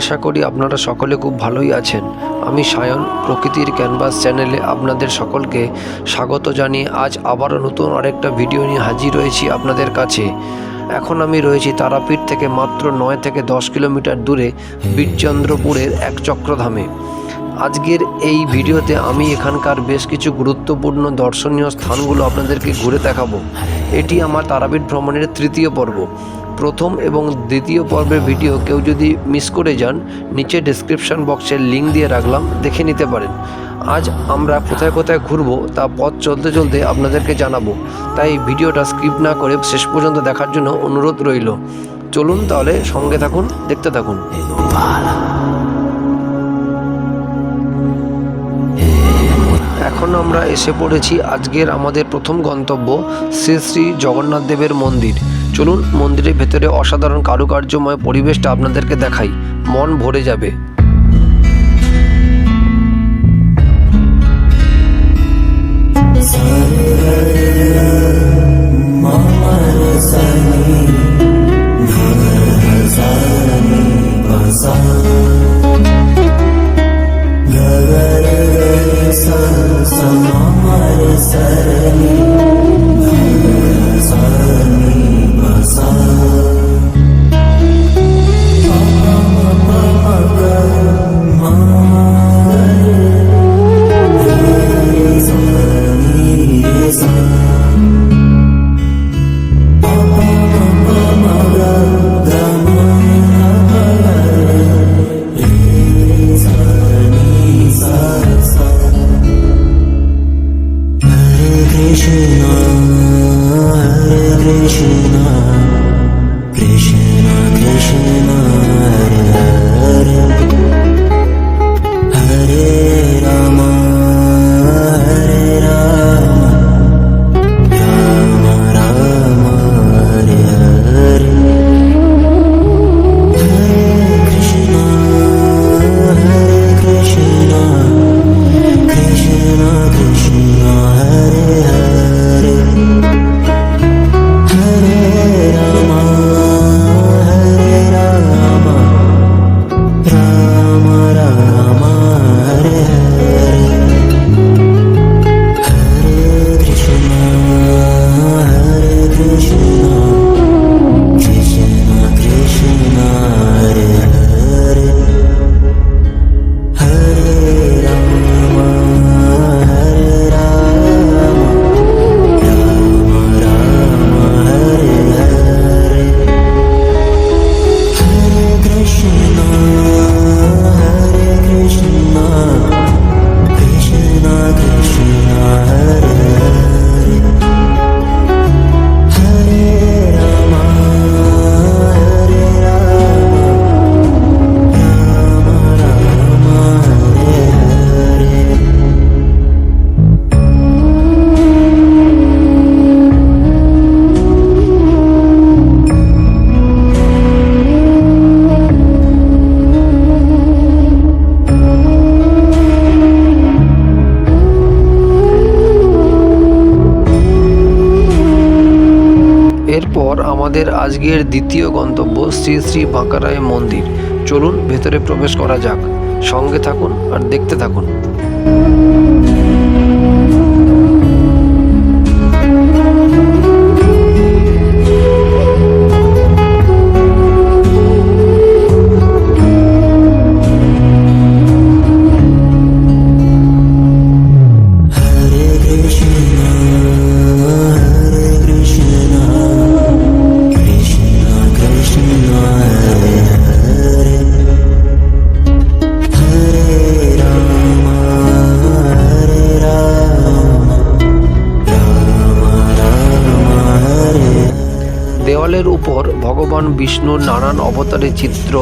আশা করি আপনারা সকলে খুব ভালোই আছেন। আমি সায়ন প্রকৃতির ক্যানভাস চ্যানেলে আপনাদের সকলকে স্বাগত জানিয়ে আজ আবারও নতুন আরেকটা ভিডিও নিয়ে হাজির হয়েছি আপনাদের কাছে। এখন আমি রয়েছি তারাপীঠ থেকে মাত্র নয় থেকে দশ কিলোমিটার দূরে বীরচন্দ্রপুরের এক চক্রধামে। আজকের এই ভিডিওতে আমি এখানকার বেশ কিছু গুরুত্বপূর্ণ দর্শনীয় স্থানগুলো আপনাদেরকে ঘুরে দেখাবো। এটি আমার তারাপীঠ ভ্রমণের তৃতীয় পর্ব। প্রথম এবং দ্বিতীয় পর্বের ভিডিও কেউ যদি মিস করে যান, নিচে ডিসক্রিপশন বক্সের লিঙ্ক দিয়ে রাখলাম, দেখে নিতে পারেন। আজ আমরা কোথায় কোথায় ঘুরবো, তা পথ চলতে চলতে আপনাদেরকে জানাব। তাই ভিডিওটা স্কিপ না করে শেষ পর্যন্ত দেখার জন্য অনুরোধ রইল। চলুন তাহলে সঙ্গে থাকুন, দেখতে থাকুন। এখন আমরা এসে পড়েছি আজকের আমাদের প্রথম গন্তব্য শ্রী শ্রী জগন্নাথ দেবের মন্দির। চলুন মন্দিরের ভেতরে অসাধারণ কারুকার্যময় পরিবেশটা আপনাদেরকে দেখাই মন ভরে যাবে Krishna, আমাদের আজকের দ্বিতীয় গন্তব্য শ্রী শ্রী বাঁকারায় মন্দির। চলুন ভেতরে প্রবেশ করা যাক। সঙ্গে থাকুন আর দেখতে থাকুন। বিষ্ণুর নানান অবতারের চিত্র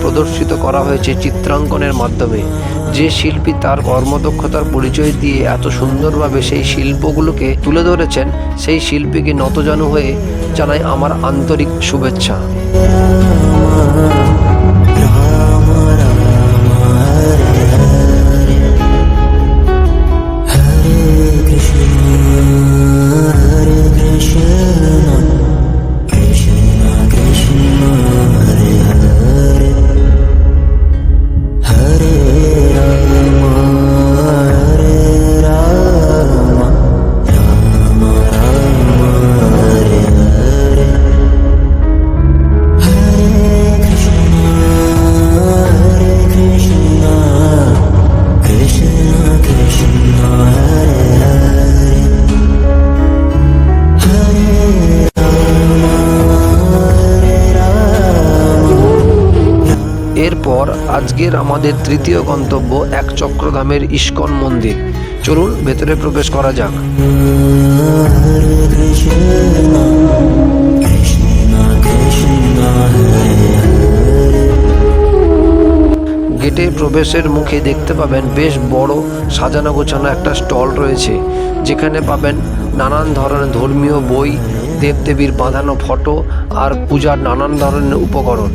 প্রদর্শিত করা হয়েছে চিত্রাঙ্কনের মাধ্যমে। যে শিল্পী তার কর্মদক্ষতার পরিচয় দিয়ে এত সুন্দরভাবে সেই শিল্পগুলোকে তুলে ধরেছেন, সেই শিল্পীকে নতজানু হয়ে জানাই আমার আন্তরিক শুভেচ্ছা। আজকের আমাদের তৃতীয় গন্তব্য এক চক্রধামের ইস্কন মন্দির। চলুন ভেতরে প্রবেশ করা যাক। গেটে প্রবেশের মুখে দেখতে পাবেন বেশ বড়, সাজানো গোছানো একটা স্টল রয়েছে। যেখানে পাবেন নানান ধরনের ধর্মীয় বই, দেবদেবীর বাঁধানো ফটো আর পূজার নানান ধরনের উপকরণ।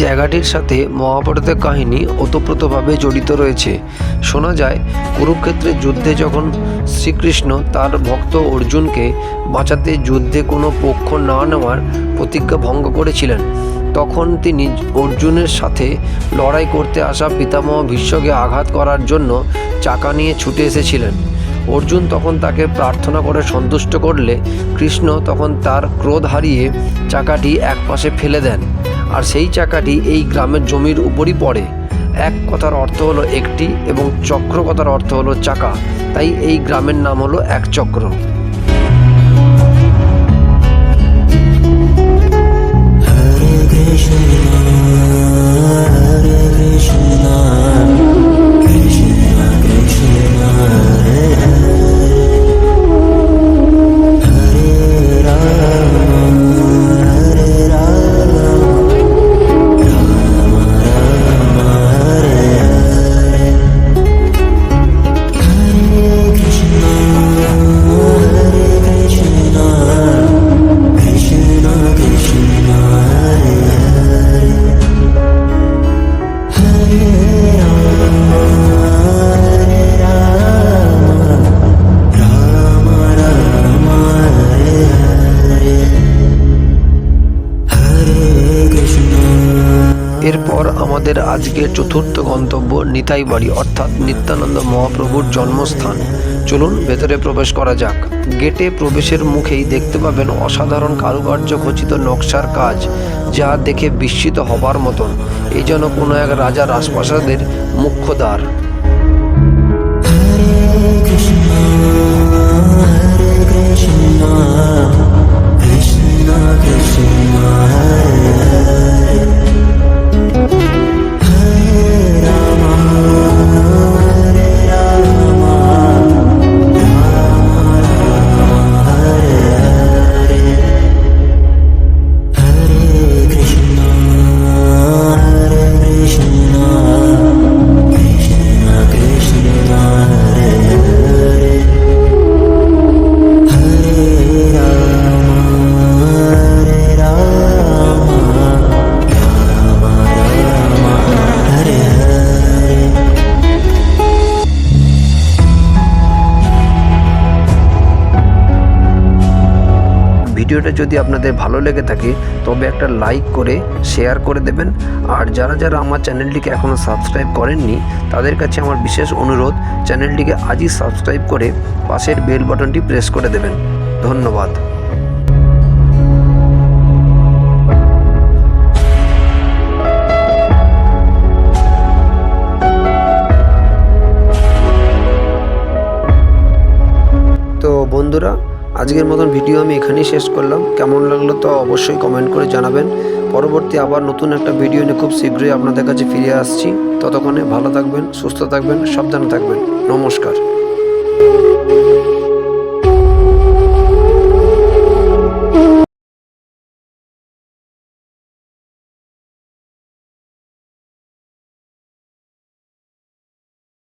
জায়গাটির সাথে মহাভারতের কাহিনী ওতপ্রোতভাবে জড়িত রয়েছে। শোনা যায় কুরুক্ষেত্রের যুদ্ধে যখন শ্রীকৃষ্ণ তার ভক্ত অর্জুনকে বাঁচাতে যুদ্ধে কোনো পক্ষ না নেওয়ার প্রতিজ্ঞা ভঙ্গ করেছিলেন, তখন তিনি অর্জুনের সাথে লড়াই করতে আসা পিতামহ ভীষ্মকে আঘাত করার জন্য চাকা নিয়ে ছুটে এসেছিলেন। অর্জুন তখন তাকে প্রার্থনা করে সন্তুষ্ট করলে কৃষ্ণ তখন তার ক্রোধ হারিয়ে চাকাটি একপাশে ফেলে দেন। আর সেই চাকাটি এই গ্রামের জমির উপরই পড়ে। এক কথার অর্থ হলো একটি এবং চক্র কথার অর্থ হলো চাকা। তাই এই গ্রামের নাম হলো এক চক্র। আজকের চতুর্থ গন্তব্য নিতাই বাড়ি অর্থাৎ নিত্যানন্দ মহাপ্রভুর জন্মস্থান। চলুন ভেতরে প্রবেশ করা যাক। গেটে প্রবেশের মুখেই দেখতে পাবেন অসাধারণ কারুকার্য খচিত নকশার কাজ, যা দেখে বিস্মিত হবার মতন। এই যেন কোনো এক রাজা রাজপ্রাসাদের মুখ্য দ্বার। ভিডিওটা যদি আপনাদের ভালো লেগে থাকে, তবে একটা লাইক করে শেয়ার করে দেবেন। আর যারা যারা আমার চ্যানেলটিকে এখনও সাবস্ক্রাইব করেননি, তাদের কাছে আমার বিশেষ অনুরোধ, চ্যানেলটিকে আজই সাবস্ক্রাইব করে পাশের বেল বাটনটি প্রেস করে দেবেন। ধন্যবাদ। আজকের মতন ভিডিও আমি এখানেই শেষ করলাম। কেমন লাগল তো অবশ্যই কমেন্ট করে জানাবেন। পরবর্তী আবার নতুন একটা ভিডিও নিয়ে খুব শীঘ্রই আপনাদের কাছে ফিরে আসছি। ততক্ষণে ভালো থাকবেন, সুস্থ থাকবেন, সাবধানে থাকবেন। নমস্কার।